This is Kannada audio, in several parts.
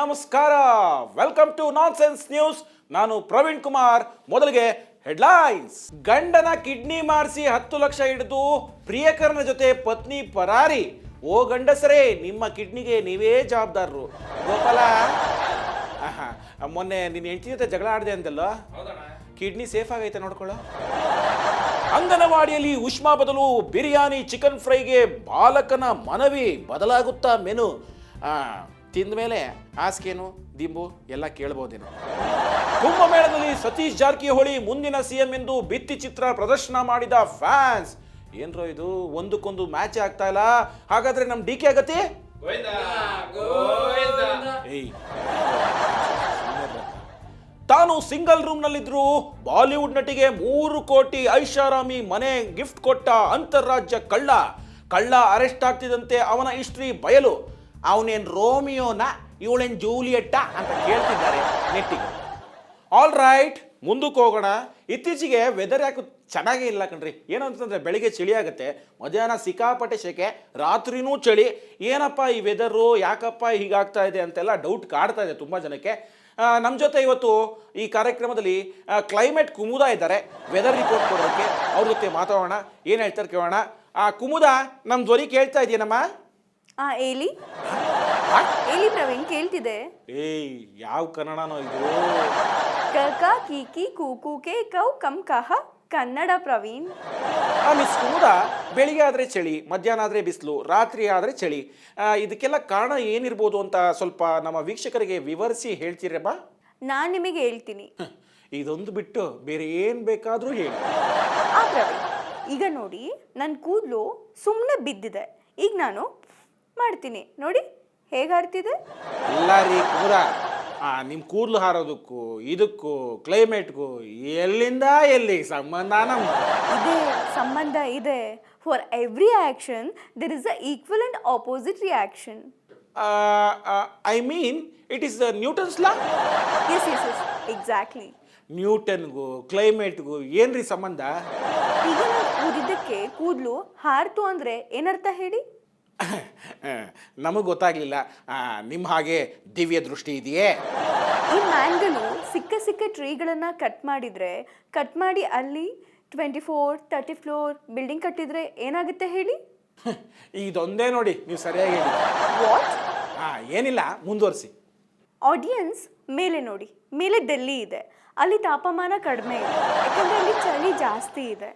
ನಮಸ್ಕಾರ. Welcome to nonsense news ನಾನು ಪ್ರವೀಣ್ ಕುಮಾರ್. ಮೊದಲಿಗೆ ಹೆಡ್ಲೈನ್ಸ್ ಗಂಡನ ಕಿಡ್ನಿ ಮಾರಿಸಿ ಹತ್ತು ಲಕ್ಷ ಹಿಡಿದು ಪ್ರಿಯಕರನ ಜೊತೆ ಪತ್ನಿ ಪರಾರಿ. ಓ ಗಂಡಸರೇ, ನಿಮ್ಮ ಕಿಡ್ನಿಗೆ ನೀವೇ ಜವಾಬ್ದಾರರು. ಗೋಪಾಲ ಮೊನ್ನೆ ನಿನ್ನ ಹೆಂಡತಿ ಜೊತೆ ಜಗಳ ಆಡಿದೆ ಅಂದಲ್ಲ? ಕಿಡ್ನಿ ಸೇಫ್ ಆಗೈತೆ ನೋಡ್ಕೊಳ್ಳೋ. ಅಂಗನವಾಡಿಯಲ್ಲಿ ಉಷ್ಮಾ ಬದಲು ಬಿರಿಯಾನಿ ಚಿಕನ್ ಫ್ರೈಗೆ ಬಾಲಕನ ಮನವಿ. ಬದಲಾಗುತ್ತಾ ಮೆನು? ತಿಂದ ಮೇಲೆ ಆಸ್ಕೇನು ದಿಂಬು ಎಲ್ಲ ಕೇಳ್ಬೋದೇನು. ಕುಂಭಮೇಳದಲ್ಲಿ ಸತೀಶ್ ಜಾರಕಿಹೊಳಿ ಮುಂದಿನ ಸಿಎಂ ಎಂದು ಭಿತ್ತಿ ಚಿತ್ರ ಪ್ರದರ್ಶನ ಮಾಡಿದ ಫ್ಯಾನ್ಸ್. ಏನ್ರೋ ಇದು ಒಂದಕ್ಕೊಂದು ಮ್ಯಾಚ್ ಆಗ್ತಾ ಇಲ್ಲ. ಹಾಗಾದ್ರೆ ನಮ್ ಡಿ ಕೆ ಆಗತಿ ಏಯ್. ತಾನು ಸಿಂಗಲ್ ರೂಮ್ ನಲ್ಲಿದ್ರು ಬಾಲಿವುಡ್ ನಟಿಗೆ ಮೂರು ಕೋಟಿ ಐಷಾರಾಮಿ ಮನೆ ಗಿಫ್ಟ್ ಕೊಟ್ಟ ಅಂತಾರಾಜ್ಯ ಕಳ್ಳ. ಕಳ್ಳ ಅರೆಸ್ಟ್ ಆಗ್ತಿದ್ದಂತೆ ಅವನ ಹಿಸ್ಟ್ರಿ ಬಯಲು. ಅವನೇನ್ ರೋಮಿಯೋನ, ಇವಳೇನು ಜೂಲಿಯೆಟ್ಟ ಅಂತ ಕೇಳ್ತಿದ್ದಾರೆ ನೆಟ್ಟಿಗೆ. ಆಲ್ ರೈಟ್ ಮುಂದಕ್ಕೆ ಹೋಗೋಣ. ಇತ್ತೀಚೆಗೆ ವೆದರ್ ಯಾಕೆ ಚೆನ್ನಾಗೇ ಇಲ್ಲ ಕಣ್ರಿ. ಏನು ಅಂತಂದ್ರೆ ಬೆಳಿಗ್ಗೆ ಚಳಿ ಆಗುತ್ತೆ, ಮಧ್ಯಾಹ್ನ ಸಿಕ್ಕಾಪಟ್ಟೆ ಸೆಕೆ ರಾತ್ರಿನೂ ಚಳಿ. ಏನಪ್ಪ ಈ ವೆದರು ಯಾಕಪ್ಪ ಹೀಗಾಗ್ತಾ ಇದೆ ಅಂತೆಲ್ಲ ಡೌಟ್ ಕಾಡ್ತಾ ಇದೆ ತುಂಬ ಜನಕ್ಕೆ. ನಮ್ಮ ಜೊತೆ ಇವತ್ತು ಈ ಕಾರ್ಯಕ್ರಮದಲ್ಲಿ ಕ್ಲೈಮೇಟ್ ಕುಮುದ ಇದ್ದಾರೆ. ವೆದರ್ ರಿಪೋರ್ಟ್ ಕೊಡೋಕ್ಕೆ ಅವ್ರ ಜೊತೆ ಮಾತಾಡೋಣ. ಏನು ಹೇಳ್ತಾರೆ ಕೇಳೋಣ. ಆ, ಕುಮುದ ನಮ್ಮ ಧ್ವನಿ ಕೇಳ್ತಾ ಇದೆಯೇನಮ್ಮ ಆ ಏಲಿ? ಏಲಿ ಪ್ರವೀಣ್ ಕೇಳ್ತಿದೆ. ಏಯ್ ಯಾವ ಕನ್ನಡನೋ ಇದು? ಕಕ ಕೀಕಿ ಕೂಕು ಕೆ ಕೌ ಕಂ ಕಹ ಕನ್ನಡ ಪ್ರವೀಣ್. ಆ ಮಿಸ್ ಕುಮುದ ಬೆಳಿಗ್ಗೆ ಆದರೆ ಚಳಿ ಮಧ್ಯಾಹ್ನ ಆದರೆ ಬಿಸಿಲು ರಾತ್ರಿ ಆದರೆ ಚಳಿ. ಆ, ಇದಕ್ಕೆಲ್ಲ ಕಾರಣ ಏನಿರ್ಬೋದು ಅಂತ ಸ್ವಲ್ಪ ನಮ್ಮ ವೀಕ್ಷಕರಿಗೆ ವಿವರಿಸಿ ಹೇಳ್ತೀರಮ್ಮ ನಾನ್ ನಿಮಗೆ ಹೇಳ್ತೀನಿ. ಇದೊಂದು ಬಿಟ್ಟು ಬೇರೆ ಏನು ಬೇಕಾದರೂ ಹೇಳಿ. ಆ ಪ್ರವೀಣ್ ಈಗ ನೋಡಿ ನನ್ನ ಕೂದಲು ಸುಮ್ಮನೆ ಬಿದ್ದಿದೆ. ಈಗ ನಾನು ಮಾಡ್ತೀನಿ. ನೋಡಿ ಹೇಗೆ ಹಾರ್ತಿದೆ ಎಲ್ಲ ರೀ ಕೂರ ನಿಮ್ಮ ಕೂದಲು ಹಾರೋದಕ್ಕೂ ಇದಕ್ಕೂ ಕ್ಲೈಮೇಟ್ಗೂ ಎಲ್ಲಿಂದ ಎಲ್ಲಿ ಸಂಬಂಧ ನಮ್ಮ ಇದೆ ಸಂಬಂಧ ಇದೆ. For every action there is a equal and opposite reaction I mean it is Newton's law yes yes yes exactly ನ್ಯೂಟನ್ಗೂ ಕ್ಲೈಮೇಟ್ಗೂ ಏನ್ರಿ ಸಂಬಂಧ? ಈಗ ಕೂದಿದ್ದಕ್ಕೆ ಊದಿದ್ದಕ್ಕೆ ಕೂದಲು ಹಾರ್ತು ಅಂದರೆ ಏನರ್ಥ ಹೇಳಿ? ನಮಗೆ ಗೊತ್ತಾಗ್ಲಿಲ್ಲ. ನಿಮ್ಮ ಹಾಗೆ ದಿವ್ಯ ದೃಷ್ಟಿ ಇದೆಯೇ? ಈ ಮ್ಯಾಂಗಲು ಸಿಕ್ಕ ಸಿಕ್ಕ ಟ್ರೀಗಳನ್ನು ಕಟ್ ಮಾಡಿದರೆ ಕಟ್ ಮಾಡಿ ಅಲ್ಲಿ twenty four thirty floor building ಕಟ್ಟಿದರೆ ಏನಾಗುತ್ತೆ ಹೇಳಿ? ಇದೊಂದೇ ನೋಡಿ ನೀವು ಸರಿಯಾಗಿ ಹೇಳಿ. ವಾಟ್? ಹಾಂ ಏನಿಲ್ಲ ಮುಂದುವರಿಸಿ. ಆಡಿಯನ್ಸ್ ಮೇಲೆ ನೋಡಿ. ಮೇಲೆ ಡೆಲ್ಲಿ ಇದೆ. ಅಲ್ಲಿ ತಾಪಮಾನ ಕಡಿಮೆ ಇದೆ. ಯಾಕಂದರೆ ಅಲ್ಲಿ ಚಳಿ ಜಾಸ್ತಿ ಇದೆ.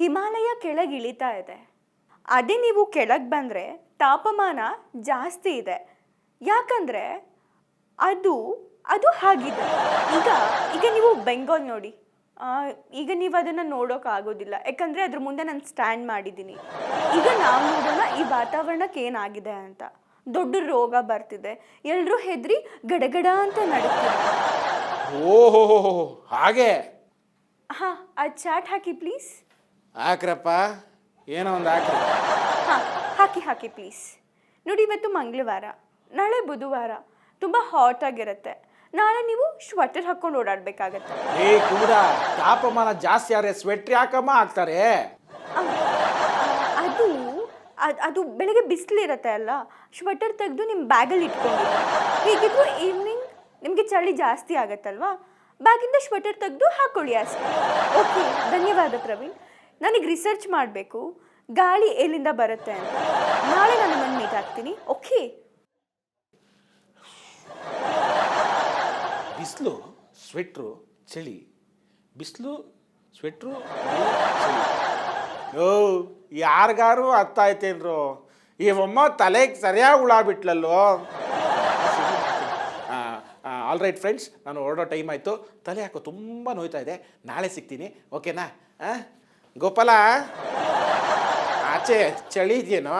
ಹಿಮಾಲಯ ಕೆಳಗೆ ಇಳಿತಾ ಇದೆ. ಅದೇ ನೀವು ಕೆಳಗೆ ಬಂದರೆ ತಾಪಮಾನ ಜಾಸ್ತಿ ಇದೆ. ಯಾಕಂದರೆ ಅದು ಅದು ಹಾಗಿದೆ. ಈಗ ಈಗ ನೀವು ಬೆಂಗಾಲ್ ನೋಡಿ. ಈಗ ನೀವು ಅದನ್ನು ನೋಡೋಕ್ಕಾಗೋದಿಲ್ಲ ಯಾಕಂದರೆ ಅದ್ರ ಮುಂದೆ ನಾನು ಸ್ಟ್ಯಾಂಡ್ ಮಾಡಿದ್ದೀನಿ. ಈಗ ನಾವು ನೋಡೋಣ ಈ ವಾತಾವರಣಕ್ಕೆ ಏನಾಗಿದೆ ಅಂತ. ದೊಡ್ಡ ರೋಗ ಬರ್ತಿದೆ. ಎಲ್ಲರೂ ಹೆದ್ರಿ ಗಡಗಡ ಅಂತ ನಡೀತಾರೆ ಓಹೋ ಹಾಗೆ? ಹಾಂ ಆ ಚಾಟ್ ಹಾಕಿ ಪ್ಲೀಸ್ ಹಾಕ್ರಪ್ಪ. ಏನೋ ಒಂದು ಹಾಕಿ ಹಾಂ ಹಾಕಿ ಹಾಕಿ ಪ್ಲೀಸ್ ನೋಡಿ ಇವತ್ತು ಮಂಗಳವಾರ. ನಾಳೆ ಬುಧವಾರ. ತುಂಬ ಹಾಟ್ ಆಗಿರುತ್ತೆ. ನಾಳೆ ನೀವು ಸ್ವೆಟರ್ ಹಾಕೊಂಡು ಓಡಾಡಬೇಕಾಗತ್ತೆ. ಏ ಕೂಡ ತಾಪಮಾನ ಜಾಸ್ತಿ ಆದ್ರೆ ಸ್ವೆಟ್ರ್ ಹಾಕಮ್ಮ ಹಾಕ್ತಾರೆ? ಅದು ಅದು ಅದು ಬೆಳಗ್ಗೆ ಬಿಸಿಲಿರುತ್ತೆ ಅಲ್ಲ? ಸ್ವೆಟರ್ ತೆಗೆದು ನಿಮ್ಮ ಬ್ಯಾಗಲ್ಲಿ ಇಟ್ಕೊಂಡು ಹೀಗಿದ್ರು ಈವ್ನಿಂಗ್ ನಿಮಗೆ ಚಳಿ ಜಾಸ್ತಿ ಆಗತ್ತಲ್ವಾ? ಬ್ಯಾಗಿಂದ ಸ್ವೆಟರ್ ತೆಗೆದು ಹಾಕೊಳ್ಳಿ ಅಷ್ಟೇ. ಓಕೆ ಧನ್ಯವಾದ ಪ್ರವೀಣ್. ನನಗೆ ರಿಸರ್ಚ್ ಮಾಡಬೇಕು, ಗಾಳಿ ಎಲ್ಲಿಂದ ಬರುತ್ತೆ ಅಂತ. ನಾಳೆ ನಾನು ನಿಮ್ಮನ್ನು ಮೀಟ್ ಆಗ್ತೀನಿ ಓಕೆ ಬಿಸಿಲು ಸ್ವೆಟ್ರು ಚಳಿ. ಬಿಸಿಲು ಸ್ವೆಟ್ರು ಓ, ಯಾರಿಗಾರು ಅರ್ಥ ಆಯ್ತೇನ್ರು? ಇವಮ್ಮ ತಲೆಗೆ ಸರಿಯಾಗಿ ಹುಳ ಬಿಟ್ಲಲ್ಲೋ? ಆಲ್ ರೈಟ್ ಫ್ರೆಂಡ್ಸ್ ನಾನು ಹೊರಡೋ ಟೈಮ್ ಆಯಿತು. ತಲೆ ಹಾಕೋ ತುಂಬ ನೋಯ್ತಾ ಇದೆ. ನಾಳೆ ಸಿಗ್ತೀನಿ ಓಕೆನಾ ಆ? ಗೋಪಾಲ ಆಚೆ ಚಳಿ ಇದೆಯೇನೋ?